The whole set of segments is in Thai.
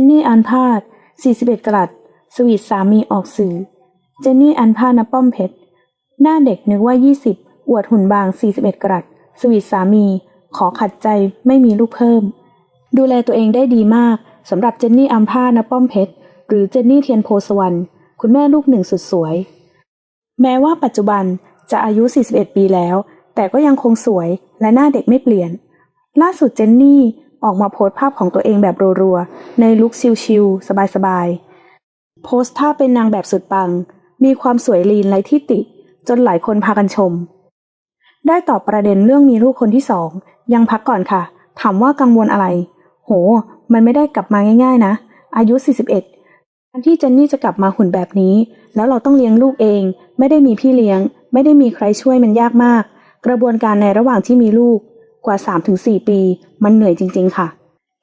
นนี่อันพาด41กรัตสวีทสามีออกสื่อ เจนนี่อันพาดนะป้อมเพชร หน้าเด็กนึกว่า 20 อวดหุ่นบาง 41กรัตสวีทสามี ขอขัดใจไม่มีลูกเพิ่ม ดูแลตัวเองได้ดีมากสำหรับเจนนี่อัมพานป้อมเพชร หรือเจนนี่เทียนโพสวรรณคุณแม่ลูกหนึ่งสุดสวย แม้ว่าปัจจุบันจะอายุ 41 ปีแล้ว แต่ก็ยังคงสวยและหน้าเด็กไม่เปลี่ยน ล่าสุดเจนนี่ ออกมาโพสต์ภาพของตัวเองแบบรัวๆ ในลุคชิลๆ สบายๆ โพสต์ท่าเป็นนางแบบสุดปัง มีความสวยลีนไร้ที่ติ จนหลายคนพากันชม ได้ตอบประเด็นเรื่องมีลูกคนที่สอง ยังพักก่อนค่ะ ถามว่ากังวลอะไร โห มันไม่ได้กลับมาง่าย ๆ นะ อายุ 41การที่เจนนี่จะกลับมาหุ่นแบบนี้ แล้วเราต้องเลี้ยงลูกเอง ไม่ได้มีพี่เลี้ยง ไม่ได้มีใครช่วยมันยากมาก กระบวนการในระหว่างที่มีลูก กว่า 3-4 ปี มันเหนื่อยจริง ๆ ค่ะ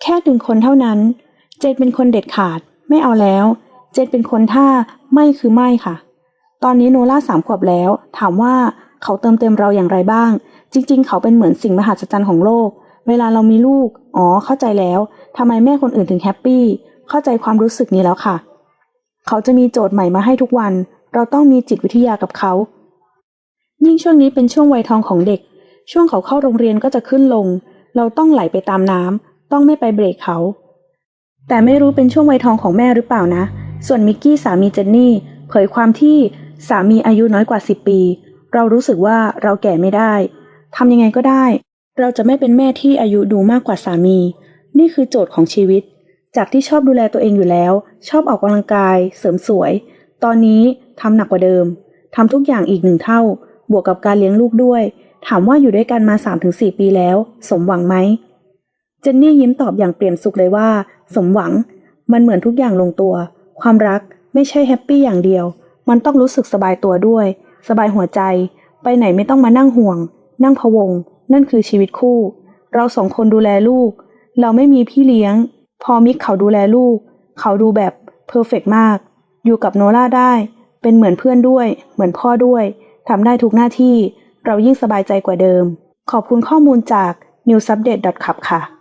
แค่ดึงคนเท่านั้น เจนเป็นคนเด็ดขาด ไม่เอาแล้ว เจนเป็นคนท่าไม่คือไม่ค่ะ ตอนนี้โนล่าสามขวบแล้ว ถามว่าเขาเติมเต็มเราอย่างไรบ้าง จริง ๆ เขาเป็นเหมือนสิ่งมหัศจรรย์ของโลก เวลาเรามีลูก อ๋อ เข้าใจแล้วทำไมแม่คนอื่นถึงแฮปปี้ เข้าใจความรู้สึกนี้แล้วค่ะ เขาจะมีโจทย์ใหม่มาให้ทุกวัน เราต้องมีจิตวิทยากับเขา ยิ่งช่วงนี้เป็นช่วงวัยทองของเด็ก ช่วงเขาเข้าโรงเรียนก็จะขึ้นลง เราต้องไหลไปตามน้ำต้องไม่ไปเบรกเขา แต่ไม่รู้เป็นช่วงวัยทองของแม่หรือเปล่านะ ส่วนมิกกี้สามีเจนนี่ เผยความที่สามีอายุน้อยกว่า10ปี เรารู้สึกว่าเราแก่ไม่ได้ทำยังไงก็ได้ เราจะไม่เป็นแม่ที่อายุดูมากกว่าสามี นี่คือโจทย์ของชีวิต จากที่ชอบดูแลตัวเองอยู่แล้ว ชอบออกกำลังกาย เสริมสวย ตอนนี้ทำหนักกว่าเดิมทำทุกอย่างอีกหนึ่งเท่า บวกกับการเลี้ยงลูกด้วย ถามว่าอยู่ด้วยกันมา 3-4 ปีแล้ว สมหวังไหม เจนนี่ยิ้มตอบอย่างเปี่ยมสุขเลยว่า สมหวัง มันเหมือนทุกอย่างลงตัว ความรักไม่ใช่แฮปปี้อย่างเดียว มันต้องรู้สึกสบายตัวด้วย สบายหัวใจ ไปไหนไม่ต้องมานั่งห่วง นั่งพะวง นั่นคือชีวิตคู่ เราสองคนดูแลลูก เราไม่มีพี่เลี้ยง พอมิกเขาดูแลลูก เขาดูแบบเพอร์เฟกมาก อยู่กับโนล่าได้ เป็นเหมือนเพื่อนด้วย เหมือนพ่อด้วยทำได้ทุกหน้าที่ เรายิ่งสบายใจกว่าเดิม ขอบคุณข้อมูลจาก newsupdate.com ค่ะ